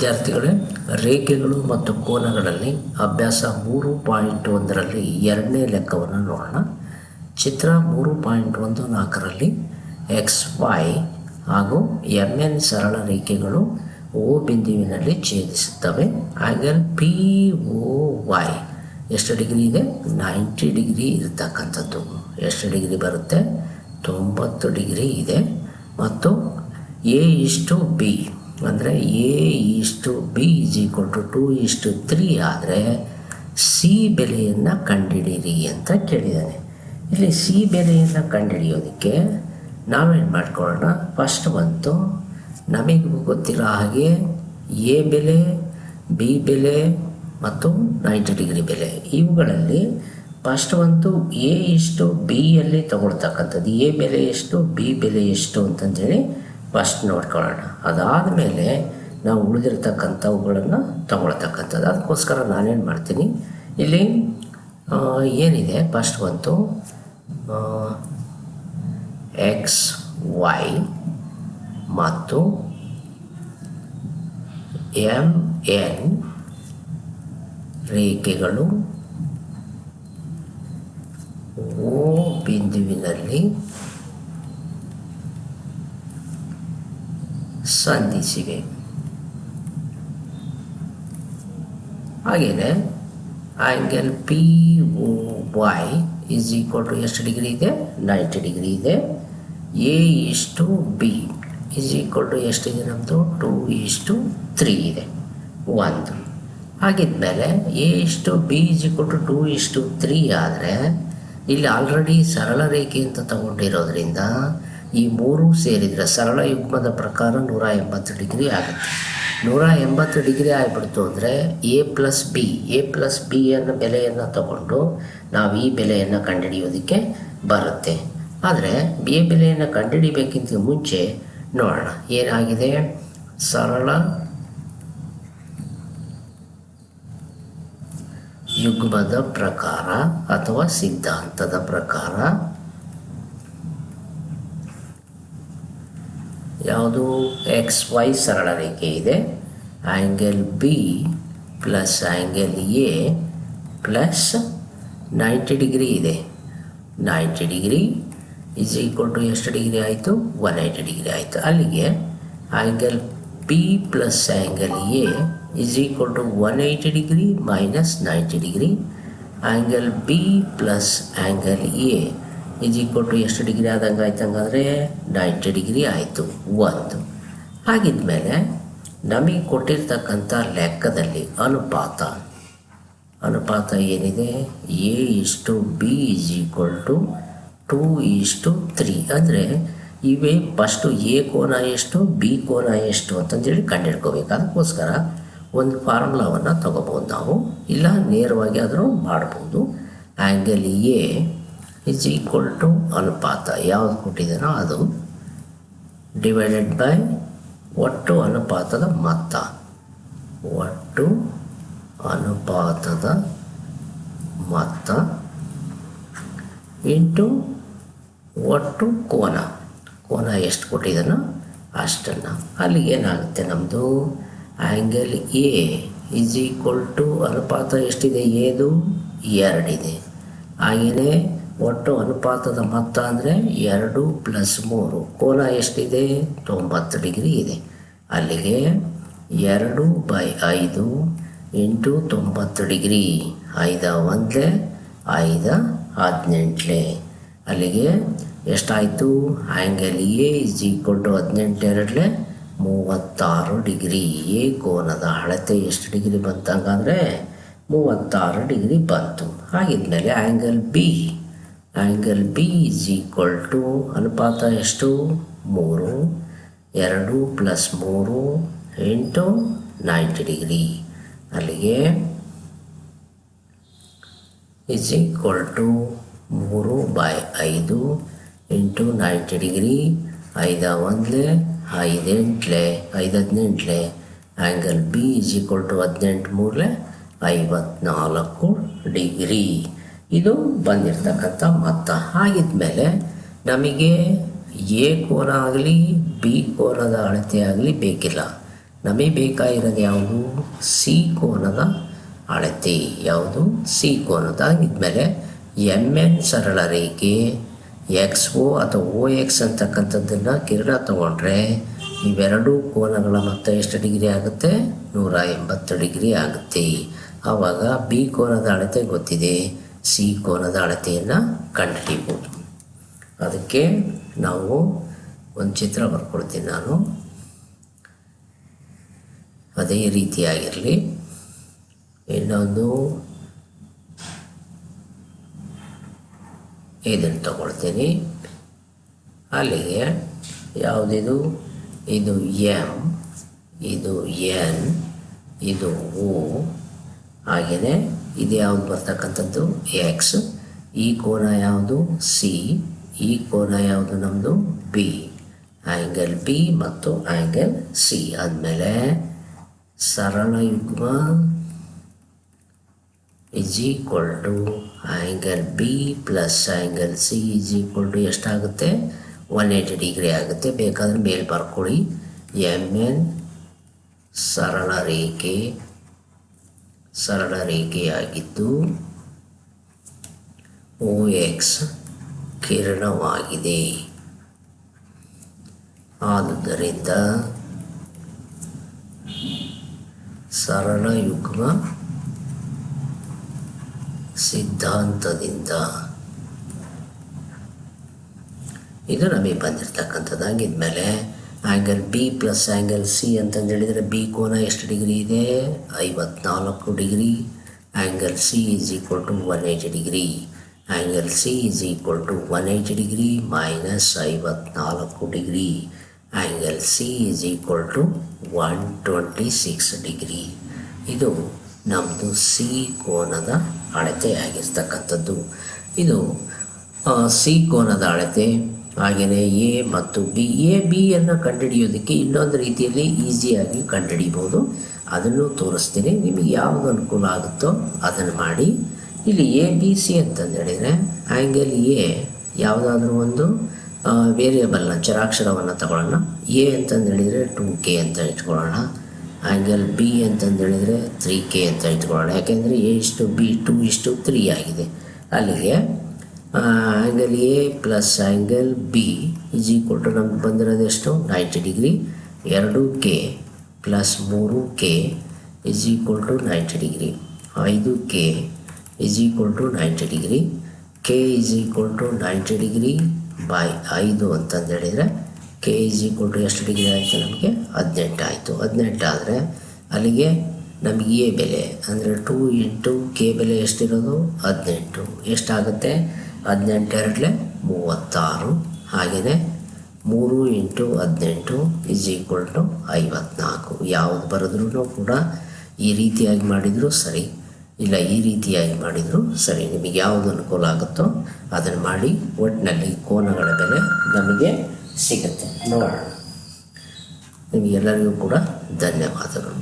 ವಿದ್ಯಾರ್ಥಿಗಳೇ, ರೇಖೆಗಳು ಮತ್ತು ಕೋನಗಳಲ್ಲಿ ಅಭ್ಯಾಸ ಮೂರು ಪಾಯಿಂಟ್ ಒಂದರಲ್ಲಿ ಎರಡನೇ ಲೆಕ್ಕವನ್ನು ನೋಡೋಣ. ಚಿತ್ರ ಮೂರು ಪಾಯಿಂಟ್ ಒಂದು ನಾಲ್ಕರಲ್ಲಿ ಎಕ್ಸ್, ವೈ ಹಾಗೂ ಎಂ, ಎನ್ ಸರಳ ರೇಖೆಗಳು ಓ ಬಿಂದುವಿನಲ್ಲಿ ಛೇದಿಸುತ್ತವೆ. ಹಾಗೆ ಪಿ, ಓ, ವೈ ಎಷ್ಟು ಡಿಗ್ರಿ ಇದೆ? ನೈಂಟಿ ಡಿಗ್ರಿ ಇರತಕ್ಕಂಥದ್ದು. ಎಷ್ಟು ಡಿಗ್ರಿ ಬರುತ್ತೆ? ತೊಂಬತ್ತು ಡಿಗ್ರಿ ಇದೆ. ಮತ್ತು ಎ ಇಷ್ಟು ಬಿ. ಅಂದರೆ ಎ ಇಷ್ಟು B is equal to two ಇಷ್ಟು ತ್ರೀ ಆದರೆ ಸಿ ಬೆಲೆಯನ್ನು ಕಂಡುಹಿಡೀರಿ ಅಂತ ಕೇಳಿದ್ದಾನೆ ಇಲ್ಲಿ ಸಿ ಬೆಲೆಯನ್ನು ಕಂಡುಹಿಡಿಯೋದಕ್ಕೆ ನಾವೇನು ಮಾಡ್ಕೊಳ್ಳೋಣ? ಫಸ್ಟ್ ಬಂತು. ನಮಗೆ ಗೊತ್ತಿರೋ ಹಾಗೆ ಎ ಬೆಲೆ ಬಿ ಬೆಲೆ ಮತ್ತು ನೈಂಟಿ ಡಿಗ್ರಿ ಬೆಲೆ. ಇವುಗಳಲ್ಲಿ ಫಸ್ಟ್ ಒಂದು ಎ ಎಷ್ಟು ಬಿಯಲ್ಲಿ ತಗೊಳ್ತಕ್ಕಂಥದ್ದು. ಎ ಬೆಲೆ ಎಷ್ಟು ಬಿ ಬೆಲೆ ಎಷ್ಟು ಅಂತಂದೇಳಿ ಫಸ್ಟ್ ನೋಡ್ಕೊಳ್ಳೋಣ. ಅದಾದಮೇಲೆ ನಾವು ಉಳಿದಿರ್ತಕ್ಕಂಥವುಗಳನ್ನು ತಗೊಳ್ತಕ್ಕಂಥದ್ದು ಅದಕ್ಕೋಸ್ಕರ ನಾನೇನು ಮಾಡ್ತೀನಿ, ಇಲ್ಲಿ ಏನಿದೆ? ಫಸ್ಟ್ ಬಂತು ಎಕ್ಸ್ ವೈ ಮತ್ತು ಎಂ ಎನ್ ರೇಖೆಗಳು ಓ ಬಿಂದುವಿನಲ್ಲಿ ಸಂಧಿಸಿವೆ ಹಾಗೇನೆ angle P O Y is equal to ಎಷ್ಟು ಡಿಗ್ರಿ ಇದೆ? ನೈಂಟಿ ಡಿಗ್ರಿ ಇದೆ. ಎ ಇಷ್ಟು ಬಿ ಈಸ್ ಈಕ್ವಲ್ ಟು ಎಷ್ಟಿದೆ ನಮ್ಮದು ಟು ಇಷ್ಟು ತ್ರೀ ಇದೆ. ಒಂದು. ಹಾಗಿದ್ಮೇಲೆ ಎ ಇಷ್ಟು B is equal to two ಇಷ್ಟು ತ್ರೀ ಆದರೆ, ಇಲ್ಲಿ ಆಲ್ರೆಡಿ ಸರಳ ರೇಖೆ ಅಂತ ತಗೊಂಡಿರೋದ್ರಿಂದ ಈ ಮೂರು ಸೇರಿದರೆ ಸರಳ ಯುಗ್ಮದ ಪ್ರಕಾರ ನೂರ ಎಂಬತ್ತು ಡಿಗ್ರಿ ಆಗುತ್ತೆ. ನೂರ ಎಂಬತ್ತು ಡಿಗ್ರಿ ಆಗಿಬಿಡ್ತು ಅಂದರೆ A plus B, A plus B ಅನ್ನೋ ಬೆಲೆಯನ್ನು ತಗೊಂಡು ನಾವು ಈ ಬೆಲೆಯನ್ನು ಕಂಡುಹಿಡಿಯೋದಕ್ಕೆ ಬರುತ್ತೆ. ಆದರೆ ಬಿ ಎ ಬೆಲೆಯನ್ನು ಕಂಡುಹಿಡಿಬೇಕಿಂತ ಮುಂಚೆ ನೋಡೋಣ, ಏನಾಗಿದೆ? ಸರಳ ಯುಗ್ಮದ ಪ್ರಕಾರ ಅಥವಾ ಸಿದ್ಧಾಂತದ ಪ್ರಕಾರ ಯಾವುದು ಎಕ್ಸ್ ವೈ ಸರಳ ರೇಖೆ ಇದೆ. Angle B plus angle A plus ninety degree ಇದೆ. Ninety degree is equal to ಎಷ್ಟು ಡಿಗ್ರಿ ಆಯಿತು? ಒನ್ ಏಯ್ಟಿ ಡಿಗ್ರಿ ಆಯಿತು. ಅಲ್ಲಿಗೆ angle P plus angle A is equal to one eighty degree minus ninety degree angle B plus angle A is equal to ಎಷ್ಟು degree ಆದಂಗೆ ಆಯ್ತು ಹಂಗಾದ್ರೆ ninety degree ಆಯಿತು, ಒಂದು. ಹಾಗಿದ್ಮೇಲೆ ನಮಗೆ ಕೊಟ್ಟಿರ್ತಕ್ಕಂಥ ಲೆಕ್ಕದಲ್ಲಿ ಅನುಪಾತ. ಅನುಪಾತ ಏನಿದೆ? ಎ ಇಷ್ಟು B is equal to two ಇಷ್ಟು ತ್ರೀ ಅಂದರೆ ಇವೇ ಫಸ್ಟು ಎ ಕೋನ ಎಷ್ಟು ಬಿ ಕೋನ ಎಷ್ಟು ಅಂತಂದೇಳಿ ಕಂಡುಹಿಡ್ಕೋಬೇಕು. ಅದಕ್ಕೋಸ್ಕರ ಒಂದು ಫಾರ್ಮುಲಾವನ್ನು ತಗೋಬೋದು ನಾವು. ಇಲ್ಲ, ನೇರವಾಗಿ ಆದರೂ ಮಾಡ್ಬೋದು. Angle A is equal to ಅನುಪಾತ. ಯಾವ್ದು ಕೊಟ್ಟಿದ್ದಾನೋ ಅದು ಡಿವೈಡೆಡ್ ಬೈ ಒಟ್ಟು ಅನುಪಾತದ ಮೊತ್ತ. ಒಟ್ಟು ಅನುಪಾತದ ಮೊತ್ತ ಇಂಟು ಒಟ್ಟು ಕೋನ. ಕೋನ ಎಷ್ಟು ಕೊಟ್ಟಿದ್ದಾನೋ ಅಷ್ಟನ್ನು. ಅಲ್ಲಿಗೆ ಏನಾಗುತ್ತೆ ನಮ್ಮದು angle A is equal to ಅನುಪಾತ ಎಷ್ಟಿದೆ? ಎದು ಎರಡಿದೆ ಹಾಗೆಯೇ ಒಟ್ಟು ಅನುಪಾತದ ಮೊತ್ತ ಅಂದರೆ ಎರಡು ಪ್ಲಸ್ ಮೂರು. ಕೋನ ಎಷ್ಟಿದೆ? ತೊಂಬತ್ತು ಡಿಗ್ರಿ ಇದೆ. ಅಲ್ಲಿಗೆ ಎರಡು ಬೈ ಐದು ಇಂಟು ತೊಂಬತ್ತು ಡಿಗ್ರಿ. ಐದ ಒಂದಲೇ, ಐದ ಹದಿನೆಂಟಲೇ. ಅಲ್ಲಿಗೆ ಎಷ್ಟಾಯಿತು? Angle A is equal to ಹದಿನೆಂಟು ಎರಡಲೇ, ಮೂವತ್ತಾರು ಡಿಗ್ರಿ. ಎ ಕೋನದ ಅಳತೆ ಎಷ್ಟು ಡಿಗ್ರಿ ಬಂತಂಗಂದರೆ ಮೂವತ್ತಾರು ಡಿಗ್ರಿ ಬಂತು. ಹಾಗಿದ್ಮೇಲೆ angle B angle B is equal to ಅನುಪಾತ ಎಷ್ಟು? ಮೂರು. ಎರಡು ಪ್ಲಸ್ ಮೂರು ಇಂಟು ನೈಂಟಿ ಡಿಗ್ರಿ ಅಲ್ಲಿಗೆ ಇಸ್ ಈಕ್ವಲ್ ಟು ಮೂರು ಬೈ ಐದು ಇಂಟು ನೈಂಟಿ ಡಿಗ್ರಿ ಐದ ಒಂದಲೇ ಐದೆಂಟ್ಲೆ ಐದು ಹದಿನೆಂಟ್ಲೆ angle B is equal to ಹದಿನೆಂಟು ಮೂರಲೆ ಐವತ್ನಾಲ್ಕು ಡಿಗ್ರಿ ಇದು ಬಂದಿರತಕ್ಕಂಥ ಮೊತ್ತ ಆಗಿದ್ಮೇಲೆ ನಮಗೆ ಎ ಕೋನ ಆಗಲಿ ಬಿ ಕೋನದ ಅಳತೆ ಆಗಲಿ ಬೇಕಿಲ್ಲ. ನಮಗೆ ಬೇಕಾಗಿರೋದು ಯಾವುದು? ಸಿ ಕೋನದ ಅಳತೆ. ಯಾವುದು? ಸಿ ಕೋನದ ಆಗಿದ್ಮೇಲೆ ಎಂ ಎನ್ ಸರಳ ರೇಖೆ, ಎಕ್ಸ್ ಓ ಅಥವಾ ಓ ಎಕ್ಸ್ ಅಂತಕ್ಕಂಥದ್ದನ್ನು ಕಿರಣ ತಗೊಂಡ್ರೆ ಇವೆರಡೂ ಕೋನಗಳ ಮೊತ್ತ ಎಷ್ಟು ಡಿಗ್ರಿ ಆಗುತ್ತೆ? ನೂರ ಎಂಬತ್ತು ಡಿಗ್ರಿ ಆಗುತ್ತೆ. ಆವಾಗ ಬಿ ಕೋನದ ಅಳತೆ ಗೊತ್ತಿದೆ. ಸಿ ಕೋನದ ಅಳತೆಯನ್ನು ಕಂಡುಹಿಡಿಬೋದು. ಅದಕ್ಕೆ ನಾವು ಒಂದು ಚಿತ್ರ ಬರ್ಕೊಡ್ತೀನಿ ನಾನು. ಅದೇ ರೀತಿಯಾಗಿರಲಿ. ಇನ್ನೊಂದು ಇದನ್ನು ತಗೊಳ್ತೀನಿ. ಅಲ್ಲಿಗೆ ಯಾವುದಿದು? ಇದು ಎಂ ಇದು ಎನ್, ಇದು ಓ ಹಾಗೆಯೇ ಇದು ಯಾವುದು ಬರ್ತಕ್ಕಂಥದ್ದು? ಎಕ್ಸ್ ಈ ಕೋನ ಯಾವುದು? ಸಿ ಈ ಕೋನ ಯಾವುದು ನಮ್ಮದು ಬಿ ಆ್ಯಂಗಲ್ ಬಿ ಮತ್ತು ಆ್ಯಂಗಲ್ ಸಿ ಆದಮೇಲೆ ಸರಳ ಯುಗ್ಮ is equal to angle B plus angle C is equal to ಎಷ್ಟಾಗುತ್ತೆ? ಒನ್ ಏಯ್ಟಿ ಡಿಗ್ರಿ ಆಗುತ್ತೆ. ಬೇಕಾದ್ರೆ ಮೇಲೆ ಬರ್ಕೊಳ್ಳಿ. ಎಂ ಎನ್ ಸರಳ ರೇಖೆ ಸರಳ ರೇಖೆಯಾಗಿದ್ದು ಓ ಎಕ್ಸ್ ಕಿರಣವಾಗಿದೆ. ಆದುದರಿಂದ ಸರಳ ಯುಗ್ಮ ಸಿದ್ಧಾಂತದಿಂದ ಇದು ನಮಗೆ ಬಂದಿರತಕ್ಕಂಥದ್ದಾಗಿದ್ಮೇಲೆ angle B plus angle C ಅಂತಂದು ಹೇಳಿದರೆ ಬಿ ಕೋನ ಎಷ್ಟು ಡಿಗ್ರಿ ಇದೆ? ಐವತ್ನಾಲ್ಕು degree. Angle C is equal to one eighty degree. Angle C is equal to one eighty degree minus ಐವತ್ನಾಲ್ಕು degree. Angle C is equal to one twenty six degree. ಇದು ನಮ್ಮದು C ಕೋನದ ಅಳತೆಯಾಗಿರ್ತಕ್ಕಂಥದ್ದು. ಇದು C ಕೋನದ ಅಳತೆ ಹಾಗೆಯೇ ಎ ಮತ್ತು B, A ಬಿಯನ್ನು ಕಂಡುಹಿಡಿಯೋದಕ್ಕೆ ಇನ್ನೊಂದು ರೀತಿಯಲ್ಲಿ ಈಸಿಯಾಗಿ ಕಂಡುಹಿಡಿಬೋದು ಅದನ್ನು ತೋರಿಸ್ತೀನಿ. ನಿಮಗೆ ಯಾವುದು ಅನುಕೂಲ ಆಗುತ್ತೋ ಅದನ್ನು ಮಾಡಿ. ಇಲ್ಲಿ ಎ, ಬಿ, ಸಿ ಅಂತಂದು ಹೇಳಿದರೆ ಆ್ಯಂಗಲ್ ಎ ಯಾವುದಾದ್ರೂ ಒಂದು ವೇರಿಯಬಲ್ನ ಚರಾಕ್ಷರವನ್ನು ತಗೊಳ್ಳೋಣ. ಎ ಅಂತಂದು ಹೇಳಿದರೆ ಟು ಕೆ ಅಂತ ಇಟ್ಕೊಳ್ಳೋಣ. ಆ್ಯಂಗಲ್ ಬಿ ಅಂತಂದು ಹೇಳಿದರೆ ತ್ರೀ ಕೆ ಅಂತ ಇಟ್ಕೊಳ್ಳೋಣ. ಯಾಕೆಂದರೆ ಎ ಇಷ್ಟು ಬಿ ಟು ಇಷ್ಟು ತ್ರೀ ಆಗಿದೆ. ಅಲ್ಲಿಗೆ angle A plus angle B is equal to ನಮ್ಗೆ ಬಂದಿರೋದು ಎಷ್ಟು? Ninety degree. ಎರಡು ಕೆ ಪ್ಲಸ್ ಮೂರು K is equal to ninety degree. ಐದು K is equal to ninety degree. K is equal to ninety degree by ಐದು ಅಂತಂದು ಹೇಳಿದರೆ K is equal to ಎಷ್ಟು ಡಿಗ್ರಿ ಆಯಿತು ನಮಗೆ? ಹದಿನೆಂಟು ಆಯಿತು. ಹದಿನೆಂಟು ಆದರೆ ಅಲ್ಲಿಗೆ ನಮಗೆ ಎ ಬೆಲೆ ಅಂದರೆ ಟೂ ಇಂಟು ಕೆ ಬೆಲೆ ಎಷ್ಟಿರೋದು? ಹದಿನೆಂಟು. ಎಷ್ಟಾಗುತ್ತೆ? ಹದಿನೆಂಟು ಎರಡಲೆ ಮೂವತ್ತಾರು ಹಾಗೆಯೇ ಮೂರು ಇಂಟು ಹದಿನೆಂಟು ಇಸ್ ಈಕ್ವಲ್ ಟು ಐವತ್ನಾಲ್ಕು. ಯಾವುದು ಬರೆದ್ರೂ ಕೂಡ ಈ ರೀತಿಯಾಗಿ ಮಾಡಿದರೂ ಸರಿ, ಇಲ್ಲ ಈ ರೀತಿಯಾಗಿ ಮಾಡಿದರೂ ಸರಿ. ನಿಮಗೆ ಯಾವುದು ಅನುಕೂಲ ಆಗುತ್ತೋ ಅದನ್ನು ಮಾಡಿ ಒಟ್ಟಿನಲ್ಲಿ ಕೋನಗಳ ಬೆಲೆ ನಮಗೆ ಸಿಗುತ್ತೆ. ನೋಡೋಣ. ನಿಮಗೆಲ್ಲರಿಗೂ ಕೂಡ ಧನ್ಯವಾದಗಳು.